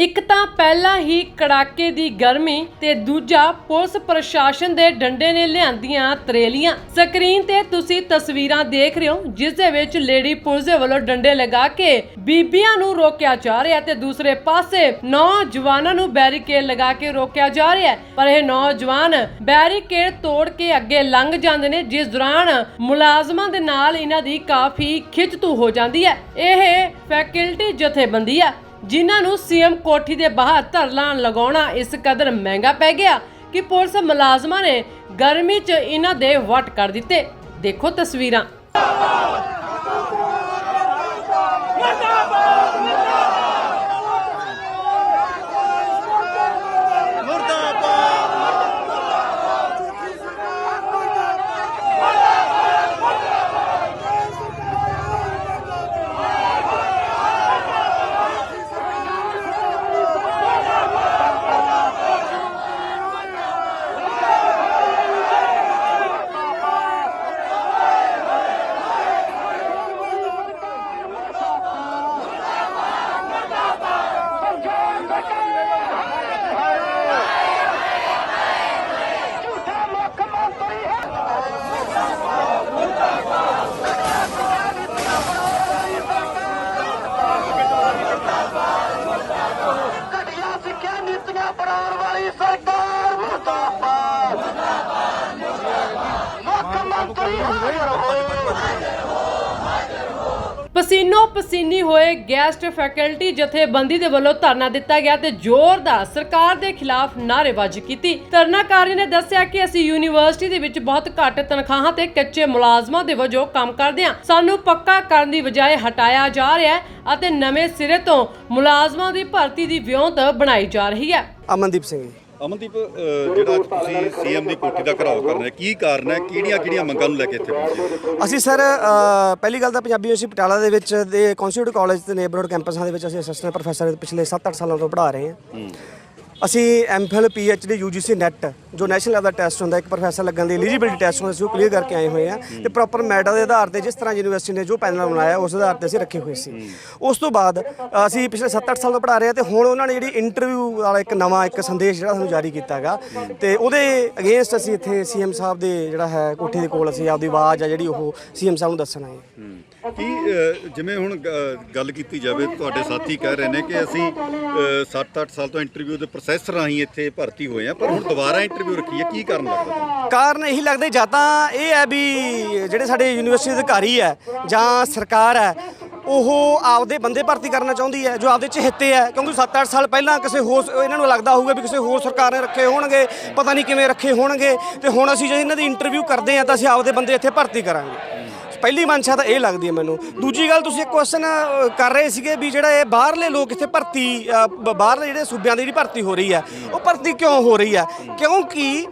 ਇੱਕ ਤਾਂ ਪਹਿਲਾਂ ਹੀ ਕੜਾਕੇ ਦੀ ਗਰਮੀ ਤੇ ਦੂਜਾ ਪੁਲਿਸ ਪ੍ਰਸ਼ਾਸਨ ਦੇ ਡੰਡੇ ਨੇ ਲਿਆਂਦੀਆਂ ਤਰੇਲੀਆਂ। ਸਕਰੀਨ ਤੇ ਤੁਸੀਂ ਤਸਵੀਰਾਂ ਦੇਖ ਰਹੇ ਹੋ, ਜਿਸ ਦੇ ਵਿੱਚ ਲੇਡੀ ਪੁਲਿਸ ਦੇ ਵੱਲੋਂ ਡੰਡੇ ਲਗਾ ਕੇ ਬੀਬੀਆਂ ਨੂੰ ਰੋਕਿਆ ਜਾ ਰਿਹਾ ਤੇ ਦੂਸਰੇ ਪਾਸੇ ਨੌਜਵਾਨਾਂ ਨੂੰ ਬੈਰੀਕੇਡ ਲਗਾ ਕੇ ਰੋਕਿਆ ਜਾ ਰਿਹਾ ਪਰ ਇਹ ਨੌਜਵਾਨ ਬੈਰੀਕੇਡ ਤੋੜ ਕੇ ਅੱਗੇ ਲੰਘ ਜਾਂਦੇ ਨੇ, ਜਿਸ ਦੌਰਾਨ ਮੁਲਾਜ਼ਮਾਂ ਦੇ ਨਾਲ ਇਹਨਾਂ ਦੀ ਕਾਫੀ ਖਿੱਚਤੂ ਹੋ ਜਾਂਦੀ ਹੈ। ਇਹ ਫੈਕਲਟੀ ਜਥੇਬੰਦੀ ਹੈ। ਜਿਨ੍ਹਾਂ ਨੂੰ ਸੀਐਮ ਕੋਠੀ ਦੇ ਬਾਹਰ ਧਰਨਾ ਲਗਾਉਣਾ ਇਸ ਕਦਰ ਮਹਿੰਗਾ ਪੈ ਗਿਆ ਕਿ ਪੁਲਿਸ ਮੁਲਾਜ਼ਮਾਂ ਨੇ ਗਰਮੀ 'ਚ ਇਹਨਾਂ ਦੇ ਵੱਟ ਕਰ ਦਿੱਤੇ। ਦੇਖੋ ਤਸਵੀਰਾਂ। ਮੁਰਦਾਬਾਦ ਮੁੱਖ ਮੰਤਰੀ ਹਾਜ਼ਰ ਹੋਏ ਪਸੀਨੋ ਪਸੀਨੀ ਹੋਏ ਗੈਸਟ ਫੈਕਲਟੀ ਜਥੇਬੰਦੀ ਦੇ ਵੱਲੋਂ ਧਰਨਾ ਦਿੱਤਾ ਗਿਆ ਤੇ ਜ਼ੋਰਦਾਰ ਸਰਕਾਰ ਦੇ ਖਿਲਾਫ ਨਾਅਰੇਬਾਜ਼ੀ ਕੀਤੀ। ਧਰਨਾਕਾਰੀ ਨੇ ਦੱਸਿਆ ਕਿ ਅਸੀਂ ਯੂਨੀਵਰਸਿਟੀ ਦੇ ਵਿੱਚ ਬਹੁਤ ਘੱਟ ਤਨਖਾਹਾਂ ਤੇ ਕੱਚੇ ਮੁਲਾਜ਼ਮਾਂ ਦੇ ਵਜੋਂ ਕੰਮ ਕਰਦੇ ਹਾਂ। ਸਾਨੂੰ ਪੱਕਾ ਕਰਨ ਦੀ ਬਜਾਏ ਹਟਾਇਆ ਜਾ ਰਿਹਾ ਹੈ ਅਤੇ ਨਵੇਂ ਸਿਰੇ ਤੋਂ ਮੁਲਾਜ਼ਮਾਂ ਦੀ ਭਰਤੀ ਦੀ ਵਿਉਂਤ ਬਣਾਈ ਜਾ ਰਹੀ ਹੈ। ਅਮਨਦੀਪ ਸਿੰਘ ਜੀ। ਅਮਨਦੀਪ ਜਿਹੜਾ ਅੱਜ ਤੁਸੀਂ ਸੀਐਮ ਦੀ ਕੋਠੀ ਦਾ ਘਰਾਓ ਕਰ ਰਹੇ ਕੀ ਕਾਰਨ ਹੈ? ਕਿਹੜੀਆਂ ਕਿਹੜੀਆਂ ਮੰਗਾਂ ਨੂੰ ਲੈ ਕੇ ਇੱਥੇ ਪਹੁੰਚੇ ਅਸੀਂ ਸਰ ਪਹਿਲੀ ਗੱਲ ਤਾਂ ਪੰਜਾਬੀ ਯੂਨੀਵਰਸਿਟੀ ਪਟਿਆਲਾ ਦੇ ਵਿੱਚ ਦੇ ਕੌਂਸਟੀਟਿਊਟ ਕਾਲਜ ਤੇ ਨੇਬਰਹੁੱਡ ਕੈਂਪਸਾਂ ਦੇ ਵਿੱਚ ਅਸੀਂ ਅਸਿਸਟੈਂਟ ਪ੍ਰੋਫੈਸਰ ਪਿਛਲੇ 7-8 ਸਾਲਾਂ ਤੋਂ ਪੜ੍ਹਾ ਰਹੇ ਹਾਂ। ਅਸੀਂ ਐਮਫਿਲ ਪੀਐਚਡੀ ਯੂਜੀਸੀ ਨੈਟ ਜੋ ਨੈਸ਼ਨਲ ਲੈਵਲ ਦਾ ਟੈਸਟ ਹੁੰਦਾ, ਇੱਕ ਪ੍ਰੋਫੈਸਰ ਲੱਗਣ ਦੀ ਐਲੀਜੀਬਿਲਟੀ ਟੈਸਟ ਹੁੰਦਾ ਸੀ ਉਹ ਕਲੀਅਰ ਕਰਕੇ ਆਏ ਹੋਏ ਆ। ਤੇ ਪ੍ਰੋਪਰ ਮੈਟਰ ਦੇ ਆਧਾਰ ਤੇ ਜਿਸ ਤਰ੍ਹਾਂ ਯੂਨੀਵਰਸਿਟੀ ਨੇ ਜੋ ਪੈਨਲ ਬਣਾਇਆ, ਉਸ ਆਧਾਰ ਤੇ ਅਸੀਂ ਰੱਖੇ ਹੋਏ ਸੀ। ਉਸ ਤੋਂ ਬਾਅਦ, ਅਸੀਂ ਪਿਛਲੇ 7-8 ਸਾਲ ਤੋਂ ਪੜ੍ਹਾ ਰਹੇ ਹਾਂ ਤੇ ਹੁਣ ਉਹਨਾਂ ਨੇ ਜਿਹੜੀ ਇੰਟਰਵਿਊ ਵਾਲਾ ਇੱਕ ਨਵਾਂ ਇੱਕ ਸੰਦੇਸ਼ ਜਿਹੜਾ ਸਾਨੂੰ ਜਾਰੀ ਕੀਤਾ ਹੈਗਾ, ਤੇ ਉਹਦੇ ਅਗੇਂਸਟ ਅਸੀਂ ਇੱਥੇ ਸੀਐਮ ਸਾਹਿਬ ਦੇ ਜਿਹੜਾ ਹੈ, ਕੋਠੀ ਦੇ ਕੋਲ ਅਸੀਂ ਆਪਦੀ ਆਵਾਜ਼ ਆ ਜਿਹੜੀ ਉਹ ਸੀਐਮ ਸਾਹਿਬ ਨੂੰ ਦੱਸਣ ਆਏ ਕੀ ਜਿਵੇਂ ਹੁਣ ਗੱਲ ਕੀਤੀ ਜਾਵੇ, ਤੁਹਾਡੇ ਸਾਥੀ ਕਹਿ ਰਹੇ ਨੇ ਕਿ ਅਸੀਂ 7-8 ਸਾਲ ਤੋਂ ਇੰਟਰਵਿਊ ਦੇ ਪ੍ਰੋਸੈਸ ਰਾਹੀਂ ਇੱਥੇ ਭਰਤੀ ਹੋਏ ਆ, ਪਰ ਹੁਣ ਦੁਬਾਰਾ ਇੰਟਰਵਿਊ ਰੱਖੀ ਹੈ ਕੀ ਕਾਰਨ ਲੱਗਦਾ ਤੁਹਾਨੂੰ? ਕਾਰਨ ਇਹੀ ਲੱਗਦਾ, ਜਾਂ ਤਾਂ ਇਹ ਹੈ ਵੀ ਜਿਹੜੇ ਸਾਡੇ ਯੂਨੀਵਰਸਿਟੀ ਅਧਿਕਾਰੀ ਹੈ, ਜਾਂ ਸਰਕਾਰ ਹੈ, ਉਹ ਆਪਦੇ ਬੰਦੇ ਭਰਤੀ ਕਰਨਾ ਚਾਹੁੰਦੀ ਹੈ, ਜੋ ਆਪਦੇ ਚਹੇਤੇ ਹੈ, ਕਿਉਂਕਿ 7-8 ਸਾਲ ਪਹਿਲਾਂ ਕਿਸੇ ਹੋਰ ਇਹਨਾਂ ਨੂੰ ਲੱਗਦਾ ਹੋਊਗਾ ਵੀ ਕਿਸੇ ਹੋਰ ਸਰਕਾਰ ਨੇ ਰੱਖੇ ਹੋਣਗੇ, ਪਤਾ ਨਹੀਂ ਕਿਵੇਂ ਰੱਖੇ ਹੋਣਗੇ, ਤੇ ਹੁਣ ਅਸੀਂ ਜੇ ਇਹਨਾਂ ਦੀ ਇੰਟਰਵਿਊ ਕਰਦੇ ਹਾਂ, ਤਾਂ ਅਸੀਂ ਆਪਦੇ ਬੰਦੇ ਇੱਥੇ ਭਰਤੀ ਕਰਾਂਗੇ। ਪਹਿਲੀ ਮਨਸ਼ਾ ਤਾਂ ਇਹ ਲੱਗਦੀ ਹੈ ਮੈਨੂੰ। ਦੂਜੀ ਗੱਲ ਤੁਸੀਂ ਇੱਕ ਕੁਐਸਚਨ ਕਰ ਰਹੇ ਸੀਗੇ ਵੀ ਜਿਹੜਾ ਇਹ ਬਾਹਰਲੇ ਲੋਕ ਇੱਥੇ ਭਰਤੀ ਬਾਹਰਲੇ ਜਿਹੜੇ ਸੂਬਿਆਂ ਦੀ ਜਿਹੜੀ ਭਰਤੀ ਹੋ ਰਹੀ ਹੈ, ਉਹ ਭਰਤੀ ਕਿਉਂ ਹੋ ਰਹੀ ਹੈ? ਕਿਉਂਕਿ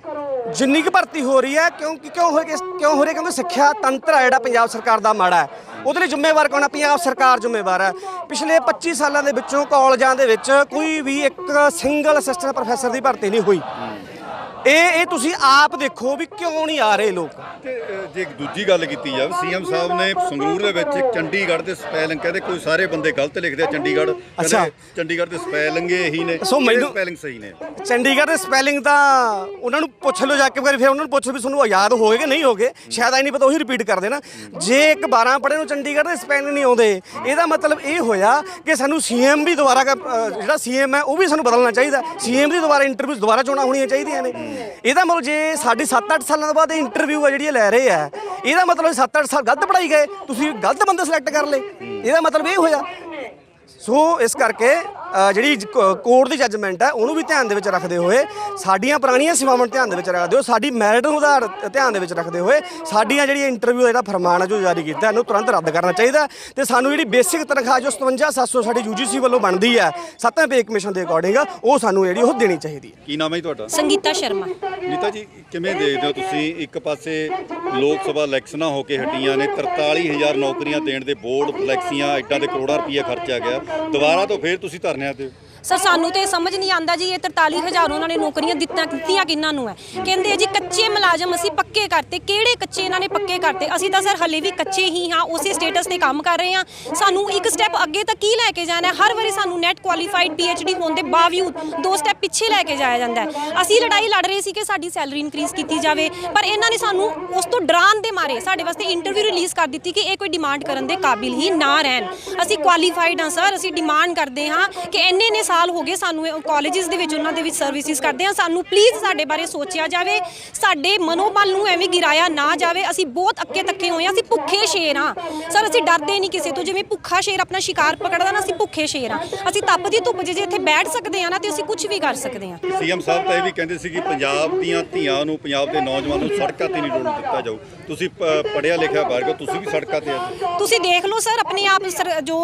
ਜਿੰਨੀ ਕੁ ਭਰਤੀ ਹੋ ਰਹੀ ਹੈ, ਕਿਉਂਕਿ ਕਿਉਂ ਹੋ ਕਿਉਂ ਹੋ ਰਹੀ ਕਿਉਂਕਿ ਸਿੱਖਿਆ ਤੰਤਰ ਹੈ ਜਿਹੜਾ ਪੰਜਾਬ ਸਰਕਾਰ ਦਾ ਮਾੜਾ ਹੈ। ਉਹਦੇ ਲਈ ਜ਼ਿੰਮੇਵਾਰ ਕੌਣ ਹੈ? ਪੰਜਾਬ ਸਰਕਾਰ ਜ਼ਿੰਮੇਵਾਰ ਹੈ। ਪਿਛਲੇ 25 ਸਾਲਾਂ ਦੇ ਵਿੱਚੋਂ ਕਾਲਜਾਂ ਦੇ ਵਿੱਚ ਕੋਈ ਵੀ ਇੱਕ ਸਿੰਗਲ ਅਸਿਸਟੈਂਟ ਪ੍ਰੋਫੈਸਰ ਦੀ ਭਰਤੀ ਨਹੀਂ ਹੋਈ। ਇਹ ਇਹ ਤੁਸੀਂ ਆਪ ਦੇਖੋ ਵੀ ਕਿਉਂ ਨਹੀਂ ਆ ਰਹੇ ਲੋਕ। ਤੇ ਜੇ ਇੱਕ ਦੂਜੀ ਗੱਲ ਕੀਤੀ ਜਾਵੇ ਸੀਐਮ ਸਾਹਿਬ ਨੇ ਸੰਗਰੂਰ ਦੇ ਵਿੱਚ ਚੰਡੀਗੜ੍ਹ ਦੇ ਸਪੈਲਿੰਗ ਕਹਿੰਦੇ ਕੋਈ ਸਾਰੇ ਬੰਦੇ ਗਲਤ ਲਿਖਦੇ ਆ ਚੰਡੀਗੜ੍ਹ ਕਹਿੰਦੇ ਅੱਛਾ। ਚੰਡੀਗੜ੍ਹ ਦੇ ਸਪੈਲਿੰਗ ਇਹੀ ਨੇ ਸੋ ਮੈਨੂੰ- ਸਪੈਲਿੰਗ ਸਹੀ ਨੇ। ਚੰਡੀਗੜ੍ਹ ਦੇ ਸਪੈਲਿੰਗ ਤਾਂ ਉਹਨਾਂ ਨੂੰ ਪੁੱਛ ਲਓ ਜਾ ਕੇ ਫਿਰ ਫਿਰ ਉਹਨਾਂ ਨੂੰ ਪੁੱਛੋ ਵੀ ਤੁਹਾਨੂੰ ਯਾਦ ਹੋਗੇ ਕਿ ਨਹੀਂ ਹੋਗੇ ਸ਼ਾਇਦ ਆਈ ਨਹੀਂ ਪਤਾ ਉਹੀ ਰਿਪੀਟ ਕਰ ਦੇਣਾ ਜੇ ਇੱਕ 12 ਪੜ੍ਹੇ ਨੂੰ ਚੰਡੀਗੜ੍ਹ ਦੇ ਸਪੈਲਿੰਗ ਨਹੀਂ ਆਉਂਦੇ ਇਹਦਾ ਮਤਲਬ ਇਹ ਹੋਇਆ ਕਿ ਸਾਨੂੰ ਸੀਐਮ ਵੀ ਦੁਬਾਰਾ ਕ- ਅ, ਜਿਹੜਾ ਸੀਐਮ ਹੈ ਉਹ ਵੀ ਸਾਨੂੰ ਬਦਲਣਾ ਚਾਹੀਦਾ। ਸੀਐਮ ਦੀ ਦੁਬਾਰਾ ਇੰਟਰਵਿਊ ਦੁਬਾਰਾ ਚੋਣਾਂ ਹੋਣੀਆਂ ਚਾਹੀਦੀਆਂ ਨੇ। ਇਹਦਾ ਮਤਲਬ ਜੇ ਸਾਡੀ 7-8 ਸਾਲਾਂ ਤੋਂ ਬਾਅਦ ਇਹ ਇੰਟਰਵਿਊ ਹੈ ਜਿਹੜੀ ਇਹ ਲੈ ਰਹੇ ਆ, ਇਹਦਾ ਮਤਲਬ 7-8 ਸਾਲ ਗਲਤ ਪੜਾਈ ਗਏ, ਤੁਸੀਂ ਗਲਤ ਬੰਦੇ ਸਿਲੈਕਟ ਕਰ ਲਏ। ਇਹਦਾ ਮਤਲਬ ਇਹ ਹੋਇਆ। ਸੋ ਇਸ ਕਰਕੇ ਜਿਹੜੀ ਕੋਰਟ ਦੀ ਜੱਜਮੈਂਟ ਹੈ ਉਹਨੂੰ ਵੀ ਧਿਆਨ ਦੇ ਵਿੱਚ ਰੱਖਦੇ ਹੋਏ ਸਾਡੀਆਂ ਪੁਰਾਣੀਆਂ ਸੇਵਾਵਾਂ ਨੂੰ ਧਿਆਨ ਦੇ ਵਿੱਚ ਰੱਖਦੇ ਹੋ ਸਾਡੀ ਮੈਰਿਟ ਨੂੰ ਆਧਾਰ ਧਿਆਨ ਦੇ ਵਿੱਚ ਰੱਖਦੇ ਹੋਏ ਸਾਡੀਆਂ ਜਿਹੜੀਆਂ ਇੰਟਰਵਿਊ ਦਾ ਜਿਹੜਾ ਫਰਮਾਨ ਹੈ ਜੋ ਜਾਰੀ ਕੀਤਾ ਇਹਨੂੰ ਤੁਰੰਤ ਰੱਦ ਕਰਨਾ ਚਾਹੀਦਾ ਤੇ ਸਾਨੂੰ ਜਿਹੜੀ ਬੇਸਿਕ ਤਨਖਾਹ ਜੋ 57700 ਸਾਡੀ ਯੂਜੀਸੀ ਵੱਲੋਂ ਬਣਦੀ ਹੈ ਸੱਤਵੇਂ ਪੇ ਕਮਿਸ਼ਨ ਦੇ ਅਕੋਰਡਿੰਗ ਉਹ ਸਾਨੂੰ ਜਿਹੜੀ ਉਹ ਦੇਣੀ ਚਾਹੀਦੀ ਹੈ। ਕੀ ਨਾਮ ਹੈ ਜੀ ਤੁਹਾਡਾ? ਸੰਗੀਤਾ ਸ਼ਰਮਾ। ਨੀਤਾ ਜੀ ਕਿਵੇਂ ਦੇਖਦੇ ਹੋ ਤੁਸੀਂ ਇੱਕ ਪਾਸੇ ਲੋਕ ਸਭਾ ਇਲੈਕਸ਼ਨਾਂ ਹੋ ਕੇ ਹਟੀਆਂ ਨੇ 43000 ਨੌਕਰੀਆਂ ਦੇਣ ਦੇ ਬੋਰਡ ਫਲੈਕਸੀਆਂ ਐਡਾ ਦੇ ਕਰੋੜਾਂ ਰੁਪਈਆ ਖਰਚਿਆ ਗਿਆ ਦੁਬਾਰਾ ਤੋਂ ਫੇਰ ਤੁਸੀਂ ਧਰਨਿਆਂ ਤੇ ਹੋ। ਸਰ, ਸਾਨੂੰ ਤੇ ਇਹ ਸਮਝ ਨਹੀਂ ਆਂਦਾ ਜੀ, ਇਹ 43000 ਉਹਨਾਂ ਨੇ ਨੌਕਰੀਆਂ ਦਿੱਤੀਆਂ ਦਿੱਤੀਆਂ ਕਿੰਨਾਂ ਨੂੰ ਹੈ? ਕਹਿੰਦੇ ਜੀ, ਕੱਚੇ ਮੁਲਾਜ਼ਮ ਅਸੀਂ ਪੱਕੇ ਕਰਤੇ। ਕਿਹੜੇ ਕੱਚੇ ਇਹਨਾਂ ਨੇ ਪੱਕੇ ਕਰਤੇ? ਅਸੀਂ ਤਾਂ ਸਰ ਹਲੇ ਵੀ ਕੱਚੇ ਹੀ ਹਾਂ, ਉਸੇ ਸਟੇਟਸ ਤੇ ਕੰਮ ਕਰ ਰਹੇ ਹਾਂ। ਸਾਨੂੰ ਇੱਕ ਸਟੈਪ ਅੱਗੇ ਤਾਂ ਕੀ ਲੈ ਕੇ ਜਾਣਾ ਹੈ? ਹਰ ਵਾਰੀ ਸਾਨੂੰ ਨੈਟ ਕੁਆਲੀਫਾਈਡ ਪੀਐਚਡੀ ਹੋਣ ਦੇ ਬਾਵਜੂਦ ਦੋ ਸਟੈਪ ਪਿੱਛੇ ਲੈ ਕੇ ਜਾਇਆ ਜਾਂਦਾ ਹੈ। ਅਸੀਂ ਲੜਾਈ ਲੜ ਰਹੇ ਸੀ ਕਿ ਸਾਡੀ ਸੈਲਰੀ ਇਨਕਰੀਜ਼ ਕੀਤੀ ਜਾਵੇ, ਪਰ ਇਹਨਾਂ ਨੇ ਸਾਨੂੰ ਉਸ ਤੋਂ ਡਰਾਉਣ ਦੇ ਮਾਰੇ, ਸਾਡੇ ਵਾਸਤੇ ਇੰਟਰਵਿਊ ਰਿਲੀਜ਼ ਕਰ ਦਿੱਤੀ ਕਿ ਇਹ ਕੋਈ ਡਿਮਾਂਡ ਕਰਨ ਦੇ ਕਾਬਿਲ ਹੀ ਨਾ ਰਹਿਣ। ਅਸੀਂ ਕੁਆਲੀਫਾਈਡ ਹਾਂ, ਸਰ। ਅਸੀਂ ਡਿਮਾਂਡ ਕਰਦੇ ਹਾਂ ਕਿ ਇੰਨੇ ਨੇ ਸਾਲ ਹੋ ਗਏ ਸਾਨੂੰ ਕਾਲਜਸ ਦੇ ਵਿੱਚ ਉਹਨਾਂ ਦੇ ਵਿੱਚ ਸਰਵਿਸਿਜ਼ ਕਰਦੇ ਹਾਂ। ਸਾਨੂੰ ਪਲੀਜ਼ ਸਾਡੇ ਬਾਰੇ ਸੋਚਿਆ ਜਾਵੇ। ਸਾਡੇ ਮਨੋਬਲ ਨੂੰ ਐਵੇਂ ਗਿਰਾਇਆ ਨਾ ਜਾਵੇ। ਅਸੀਂ ਬਹੁਤ ਅੱਕੇ ਤੱਕੇ ਹੋਏ ਹਾਂ। ਅਸੀਂ ਭੁੱਖੇ ਸ਼ੇਰ ਹਾਂ। ਸਰ ਅਸੀਂ ਡਰਦੇ ਨਹੀਂ ਕਿਸੇ ਤੋਂ। ਜਿਵੇਂ ਭੁੱਖਾ ਸ਼ੇਰ ਆਪਣਾ ਸ਼ਿਕਾਰ ਪਕੜਦਾ ਨਾ ਅਸੀਂ ਭੁੱਖੇ ਸ਼ੇਰ ਹਾਂ। ਅਸੀਂ ਤਪਦੀ ਧੁੱਪ 'ਚ ਜੇ ਇੱਥੇ ਬੈਠ ਸਕਦੇ ਹਾਂ ਨਾ ਤੇ ਅਸੀਂ ਕੁਝ ਵੀ ਕਰ ਸਕਦੇ ਹਾਂ। ਸੀਐਮ ਸਾਹਿਬ ਤਾਂ ਇਹ ਵੀ ਕਹਿੰਦੇ ਸੀ ਕਿ ਪੰਜਾਬ ਦੀਆਂ ਧੀਆਂ ਨੂੰ ਪੰਜਾਬ ਦੇ ਨੌਜਵਾਨਾਂ ਨੂੰ ਸੜਕਾਂ ਤੇ ਨਹੀਂ ਰੋਣ ਦਿੱਤਾ ਜਾਊ। ਤੁਸੀਂ ਪ- ਪੜ੍ਹਿਆ ਲਿਖਿਆ ਵਰਗ ਤੁਸੀਂ ਵੀ ਸੜਕਾਂ ਤੇ ਤੁਸੀਂ ਦੇਖ ਲਓ ਸਰ ਆਪਣੇ ਆਪ ਜੋ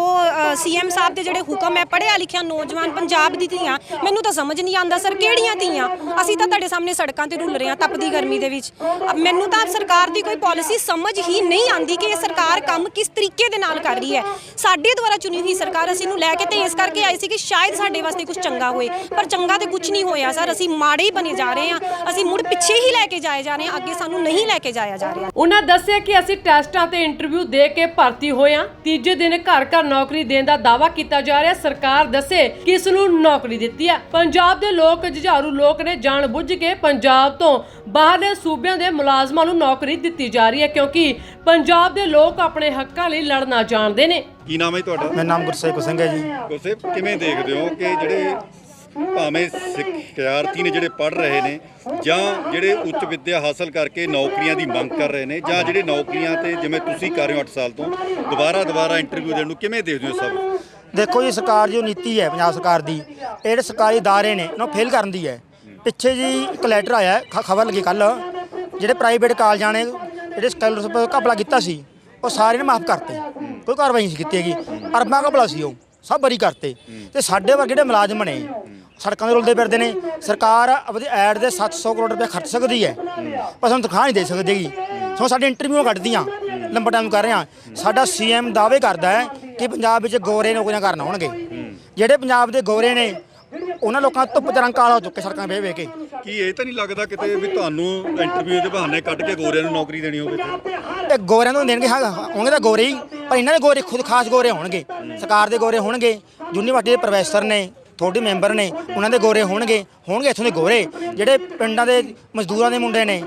ਸੀਐਮ ਸਾਹਿਬ ਦੇ ਜਿਹੜੇ ਹੁਕਮ ਹੈ ਪੜ੍ਹਿਆ ਲਿਖਿਆ ਨੌਜਵਾਨ ਪੰਜਾਬ ਦੀ ਧੀਆਂ, ਮੈਨੂੰ ਤਾਂ ਸਮਝ ਨਹੀਂ ਆਉਂਦਾ ਸਰ ਕਿਹੜੀਆਂ ਧੀਆਂ? ਅਸੀਂ ਤਾਂ ਤੁਹਾਡੇ ਸਾਹਮਣੇ ਸੜਕਾਂ ਤੇ ਰੁਲ ਰਹੇ ਹਾਂ ਤਪਦੀ ਗਰਮੀ ਦੇ ਵਿੱਚ। ਮੈਨੂੰ ਤਾਂ ਸਰਕਾਰ ਦੀ ਕੋਈ ਪਾਲਿਸੀ ਸਮਝ ਹੀ ਨਹੀਂ ਆਉਂਦੀ ਕਿ ਇਹ ਸਰਕਾਰ ਕੰਮ ਕਿਸ ਤਰੀਕੇ ਦੇ ਨਾਲ ਕਰ ਰਹੀ ਹੈ। ਸਾਡੇ ਦੁਆਰਾ ਚੁਣੀ ਹੋਈ ਸਰਕਾਰ ਅਸੀਂ ਨੂੰ ਲੈ ਕੇ ਤੇ ਇਸ ਕਰਕੇ ਆਈ ਸੀ ਕਿ ਸ਼ਾਇਦ ਸਾਡੇ ਵਾਸਤੇ ਕੁਝ ਚੰਗਾ ਹੋਏ। ਪਰ ਚੰਗਾ ਤੇ ਕੁਝ ਨਹੀਂ ਹੋਇਆ ਸਰ, ਅਸੀਂ ਮਾੜੇ ਹੀ ਬਣੇ ਜਾ ਰਹੇ ਹਾਂ। ਅਸੀਂ ਮੁੜ ਪਿੱਛੇ ਹੀ ਲੈ ਕੇ ਜਾਏ ਜਾ ਰਹੇ ਹਾਂ, ਅੱਗੇ ਸਾਨੂੰ ਨਹੀਂ ਲੈ ਕੇ ਜਾਇਆ ਜਾ ਰਿਹਾ। ਉਹਨਾਂ ਦੱਸਿਆ ਕਿ ਅਸੀਂ ਟੈਸਟਾਂ ਤੇ ਇੰਟਰਵਿਊ ਦੇ ਕੇ ਭਰਤੀ ਹੋਏ ਹਾਂ। ਤੀਜੇ ਦਿਨ ਘਰ ਘਰ ਨੌਕਰੀ ਦੇਣ ਦਾ ਦਾਅਵਾ ਕੀਤਾ ਜਾ ਰਿਹਾ। ਸਰਕਾਰ ਦੱਸੇ ਕਿ ਇਸ ਨੂੰ ਨੌਕਰੀ ਦਿੱਤੀ ਹੈ ਪੰਜਾਬ ਦੇ ਲੋਕ ਜੁਝਾਰੂ ਲੋਕ ਨੇ ਜਾਣ ਬੁੱਝ ਕੇ ਪੰਜਾਬ ਤੋਂ ਬਾਹਰਲੇ ਸੂਬਿਆਂ ਦੇ ਮੁਲਾਜ਼ਮਾਂ ਨੂੰ ਨੌਕਰੀ ਦਿੱਤੀ ਜਾ ਰਹੀ ਹੈ ਕਿਉਂਕਿ ਪੰਜਾਬ ਦੇ ਲੋਕ ਆਪਣੇ ਹੱਕਾਂ ਲਈ ਲੜਨਾ ਜਾਣਦੇ ਨੇ। ਕੀ ਨਾਮ ਹੈ ਤੁਹਾਡਾ? ਮੇਰਾ ਨਾਮ ਗੁਰਸੇਵਕ ਸਿੰਘ ਹੈ ਜੀ। ਗੁਰਸੇਵ ਕਿਵੇਂ ਦੇਖਦੇ ਹੋ ਕਿ ਜਿਹੜੇ ਭਾਵੇਂ ਸਿੱਖਿਆਰਥੀ ਨੇ ਜਿਹੜੇ ਪੜ੍ਹ ਰਹੇ ਨੇ ਜਾਂ ਜਿਹੜੇ ਉੱਚ ਵਿੱਦਿਆ ਹਾਸਲ ਕਰਕੇ ਨੌਕਰੀਆਂ ਦੀ ਮੰਗ ਕਰ ਰਹੇ ਨੇ ਜਾਂ ਜਿਹੜੇ ਨੌਕਰੀਆਂ ਤੇ ਜਿਵੇਂ ਤੁਸੀਂ ਕਰ ਰਹੇ ਹੋ 8 ਸਾਲ ਤੋਂ ਦੁਬਾਰਾ ਦੁਬਾਰਾ ਇੰਟਰਵਿਊ ਦੇਣ ਨੂੰ ਕਿਵੇਂ ਦੇਖਦੇ ਹੋ ਸਭ? ਦੇਖੋ ਜੀ, ਸਰਕਾਰ ਜੋ ਨੀਤੀ ਹੈ, ਪੰਜਾਬ ਸਰਕਾਰ ਦੀ। ਇਹ ਜਿਹੜੇ ਸਰਕਾਰੀ ਦਾਰੇ ਨੇ ਉਹ ਫੇਲ ਕਰਨ ਦੀ ਹੈ। ਪਿੱਛੇ ਜੀ ਇੱਕ ਲੈਟਰ ਆਇਆ ਖਬਰ ਲੱਗੀ ਕੱਲ ਜਿਹੜੇ ਪ੍ਰਾਈਵੇਟ ਕਾਲਜਾਂ ਨੇ, ਜਿਹੜੇ ਸਕਾਲਰਸ਼ਿਪ ਘਪਲਾ ਕੀਤਾ ਸੀ, ਉਹ ਸਾਰੇ ਨੇ ਮਾਫ ਕਰਤੇ। ਕੋਈ ਕਾਰਵਾਈ ਨਹੀਂ ਕੀਤੀ ਹੈਗੀ। ਅਰਬਾਂ ਘਪਲਾ ਸੀ ਉਹ, ਸਭ ਬਰੀ ਕਰਤੇ। ਤੇ ਸਾਡੇ ਵਰਗੇ ਜਿਹੜੇ ਮੁਲਾਜ਼ਮ ਨੇ, ਸੜਕਾਂ ਦੇ ਰੁਲਦੇ ਫਿਰਦੇ ਨੇ, ਸਰਕਾਰ ਆਪਣੀ ਐਡ ਦੇ 700 ਕਰੋੜ ਰੁਪਏ ਖਰਚ ਸਕਦੀ ਹੈ। ਪਰ ਸਾਨੂੰ ਤਨਖਾਹ ਨਹੀਂ ਦੇ ਸਕਦੀਗੀ ਸੋ ਸਾਡੇ ਇੰਟਰਵਿਊ ਕੱਢਦੀਆਂ, ਲੰਬਾ ਟਾਈਮ ਕਰ ਰਹੇ ਆ ਸਾਡਾ ਸੀਐਮ ਦਾਅਵੇ ਕਰਦਾ ਹੈ ਕਿ ਪੰਜਾਬ ਵਿੱਚ ਗੋਰੇ ਨੌਕਰੀਆਂ ਕਰਨ ਆਉਣਗੇ। ਜਿਹੜੇ ਪੰਜਾਬ ਦੇ ਗੋਰੇ ਨੇ ਉਹਨਾਂ ਲੋਕਾਂ ਧੁੱਪ ਚ ਰੰਗ ਕਾਲਾ ਹੋ ਚੁੱਕੇ ਸੜਕਾਂ 'ਤੇ ਵੇਖ ਕੇ। ਕੀ ਇਹ ਤਾਂ ਨਹੀਂ ਲੱਗਦਾ ਕਿਤੇ ਵੀ ਤੁਹਾਨੂੰ ਇੰਟਰਵਿਊ ਦੇ ਬਹਾਨੇ ਕੱਢ ਕੇ ਗੋਰਿਆਂ ਨੂੰ ਨੌਕਰੀ ਦੇਣੀ ਹੋਵੇ ਤੇ ਗੋਰਿਆਂ ਨੂੰ ਦੇਣਗੇ ਹਾਂ ਹੋਣਗੇ ਤਾਂ ਗੋਰੇ ਹੀ ਪਰ ਇਹਨਾਂ ਦੇ ਗੋਰੇ ਖੁਦ ਖਾਸ ਗੋਰੇ ਹੋਣਗੇ। ਸਰਕਾਰ ਦੇ ਗੋਰੇ ਹੋਣਗੇ ਯੂਨੀਵਰਸਿਟੀ ਦੇ ਪ੍ਰੋਫੈਸਰ ਨੇ ਥੋੜੇ ਮੈਂਬਰ ਨੇ ਉਹਨਾਂ ਦੇ ਗੋਰੇ ਹੋਣਗੇ ਹੋਣਗੇ ਇੱਥੋਂ ਦੇ ਗੋਰੇ। ਜਿਹੜੇ ਪਿੰਡਾਂ ਦੇ ਮਜ਼ਦੂਰਾਂ ਦੇ ਮੁੰਡੇ ਨੇ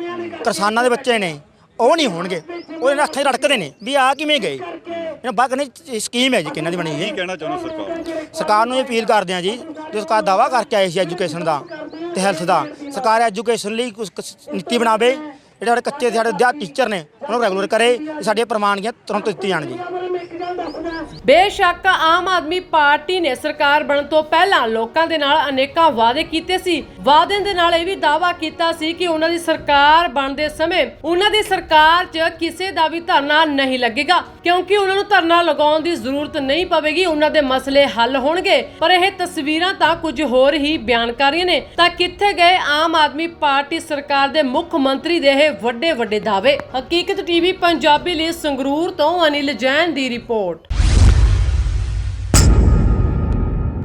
ਕਿਸਾਨਾਂ ਦੇ ਬੱਚੇ ਨੇ ਉਹ ਨਹੀਂ ਹੋਣਗੇ। ਉਹ ਇਹਨਾਂ ਅੱਖਾਂ 'ਚ ਰੜਕਦੇ ਨੇ ਵੀ ਆ ਕਿਵੇਂ ਗਏ? ਇਹਨਾਂ ਬਾਗ ਨੇ ਸਕੀਮ ਹੈ ਜੀ ਕਿਹਨਾਂ ਦੀ ਬਣੀ ਕੀ ਹੈ ਕਹਿਣਾ ਚਾਹੁੰਦੇ ਸਰਕਾਰ ਨੂੰ? ਸਰਕਾਰ ਨੂੰ ਇਹ ਅਪੀਲ ਕਰਦੇ ਹਾਂ ਜੀ ਜੋ ਸਰਕਾਰ ਦਾਵਾ ਕਰਕੇ ਆਈ ਸੀ ਐਜੂਕੇਸ਼ਨ ਦਾ ਤੇ ਹੈਲਥ ਦਾ ਸਰਕਾਰ ਐਜੂਕੇਸ਼ਨ ਲਈ ਕੁਝ ਨੀਤੀ ਬਣਾਵੇ ਜਿਹੜੇ ਸਾਡੇ ਕੱਚੇ ਸਾਡੇ ਵਿਦਿਆ ਟੀਚਰ ਨੇ ਉਹਨਾਂ ਨੂੰ ਰੈਗੂਲਰ ਕਰੇ ਤੇ ਸਾਡੀਆਂ ਪ੍ਰਮਾਣੀਆਂ ਤੁਰੰਤ ਦਿੱਤੀ ਜਾਣ ਜੀ ਬੇਸ਼ੱਕ ਆਮ ਆਦਮੀ ਪਾਰਟੀ ਨੇ ਸਰਕਾਰ ਬਣਨ ਤੋਂ ਪਹਿਲਾਂ ਲੋਕਾਂ ਦੇ ਨਾਲ ਅਨੇਕਾਂ ਵਾਅਦੇ ਕੀਤੇ ਸੀ। ਵਾਅਦਿਆਂ ਦੇ ਨਾਲ ਇਹ ਵੀ ਦਾਅਵਾ ਕੀਤਾ ਸੀ ਕਿ ਉਹਨਾਂ ਦੀ ਸਰਕਾਰ ਬਣਦੇ ਸਮੇਂ ਉਹਨਾਂ ਦੀ ਸਰਕਾਰ 'ਚ ਕਿਸੇ ਦਾ ਵੀ ਧਰਨਾ ਨਹੀਂ ਲੱਗੇਗਾ। ਕਿਉਂਕਿ ਉਹਨਾਂ ਨੂੰ ਧਰਨਾ ਲਗਾਉਣ ਦੀ ਜ਼ਰੂਰਤ ਨਹੀਂ ਪਵੇਗੀ, ਉਹਨਾਂ ਦੇ ਮਸਲੇ ਹੱਲ ਹੋਣਗੇ। ਪਰ ਇਹ ਤਸਵੀਰਾਂ ਤਾਂ ਕੁਝ ਹੋਰ ਹੀ ਬਿਆਨ ਕਰ ਰਹੀਆਂ ਨੇ। ਤਾਂ ਕਿੱਥੇ ਗਏ ਆਮ ਆਦਮੀ ਪਾਰਟੀ ਸਰਕਾਰ ਦੇ ਮੁੱਖ ਮੰਤਰੀ ਦੇ ਇਹ ਵੱਡੇ ਵੱਡੇ ਦਾਅਵੇ? ਹਕੀਕਤ ਟੀਵੀ ਪੰਜਾਬੀ ਲਈ ਸੰਗਰੂਰ ਤੋਂ ਅਨਿਲ ਜੈਨ ਦੀ ਰਿਪੋਰਟ।